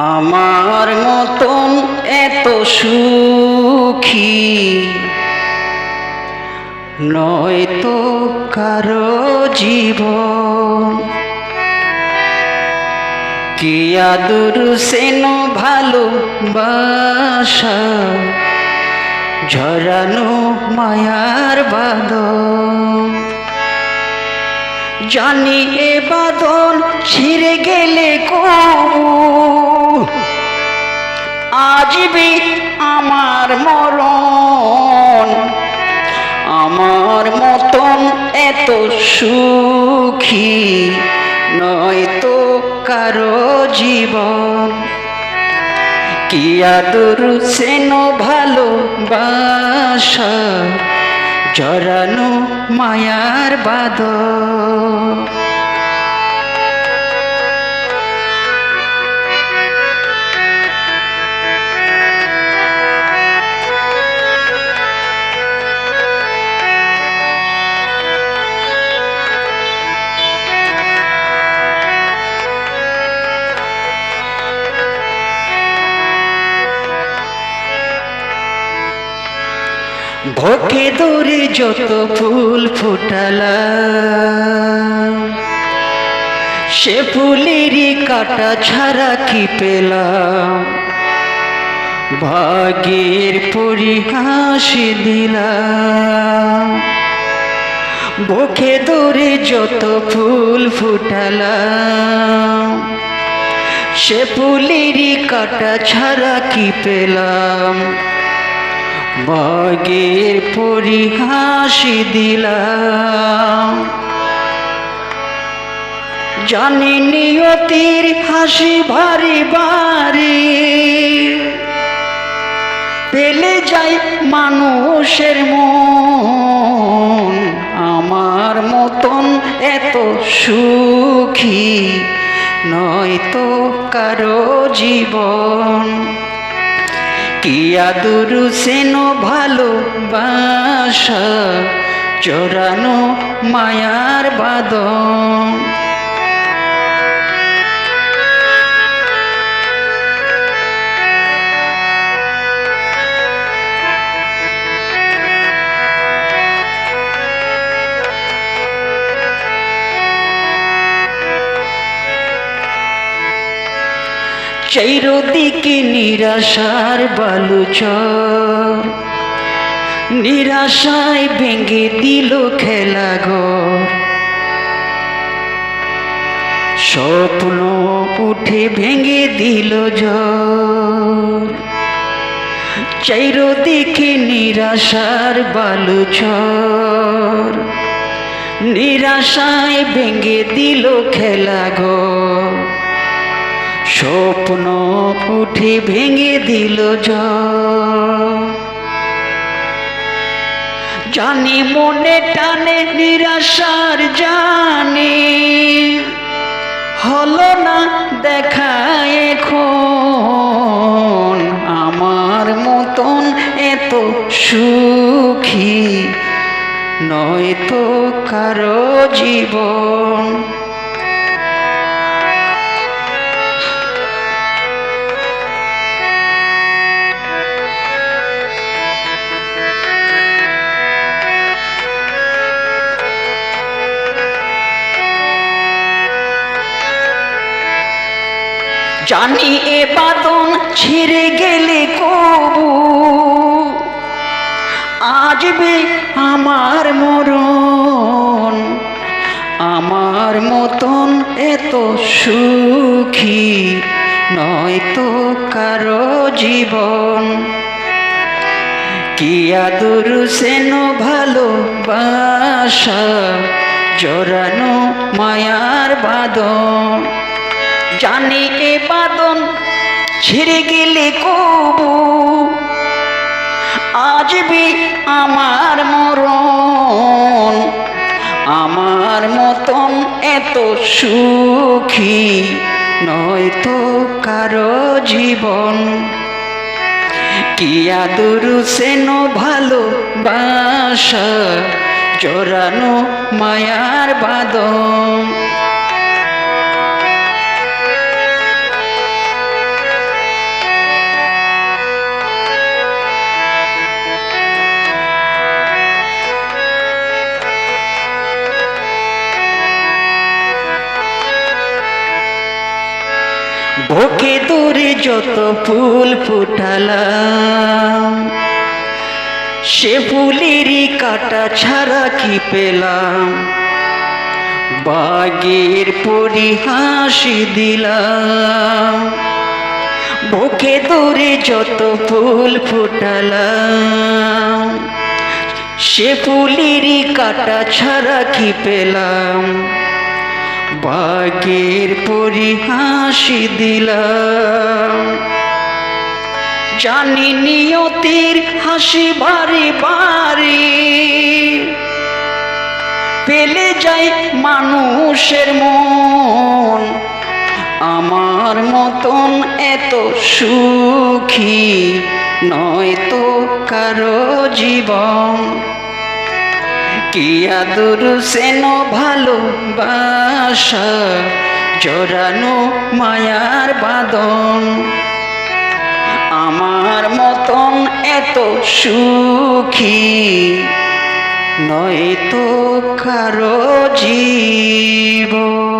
আমার মতন এত সুখী। নয়তো কারও জীবন। কি আদুর সেন ভালোবাসা, ঝরানো মায়ার বাদন। জানি এ বাদল ছিঁড়ে গেলে কবু আজবি আমার মরণ, আমার মতন এত সুখী নয় তো কারও জীবন। কি আদর সেন ভালোবাসা জরানো মায়ার বাদল ভোকে দূরে যত ফুল ফুটালা সে ফুলেরই কাটা ছাড়া কি পেলাম? ভাগের পরিহাসি দিলাম বুকে দূরে যত ফুল ফুটালাম, সে ফুলেরই কাটা ছাড়া কি পেলাম? বাগের পরিহাসি দিলাম। জানি নিয়তির হাসি ভারি বাড়ি। পেলে যাই মানুষের মন, আমার মতন এত সুখী নয়তো কারও জীবন। কি আদুর সেন ভালোবাসা চোরানো মায়ার বাদন? চৈরদিকে নিরাশার বালুচর। নিরাশায় ভেঙে দিল খেলা ঘর। স্বপ্ন উঠে ভেঙে দিল ঝড়। চৈরদিকে নিরাশার বালু বালুচর। নিরাশায় ভেঙে দিল খেলা ঘর। স্বপ্ন উঠে ভেঙে দিল জানি মনে টানে নিরাশার জানি, হলো না দেখা এখন। আমার মতন এত সুখী নয়তো কারও জীবন। জানি এ বাদন ছিঁড়ে গেলে কবু। আজবে আমার মরণ, আমার মতন এত সুখী নয়তো কারও জীবন। কি আদর সেন ভালোবাসা জোরানো মায়ার বাদন জানি এ বাদন, ছিঁড়ে গেলে কবু। আজবি আমার মরণ, আমার মতন এত সুখী নয়তো কারও জীবন। কি আদর সেন ভালোবাসা, জোরানো মায়ার বাদন। ওকে দূরে যত ফুল ফুটালাম, সে ফুলেরই কাটা ছাড়া কি পেলাম? বাগের পরিহাসি দিলাম, বুকে দূরে যত ফুল ফুটালাম, সে ফুলেরই কাটা ছাড়া কি পেলাম? বাগের পরিহাসি দিলাম। জানি নিয়তির হাসি বাড়ি বাড়ি পেলে যাই মানুষের মন। আমার মতন এত সুখী নয় তো কারও জীবন। কি আদর ভালোবাসা জোরানো মায়ার বাদন আমার মতন এত সুখী নয় তো কারও জীবন।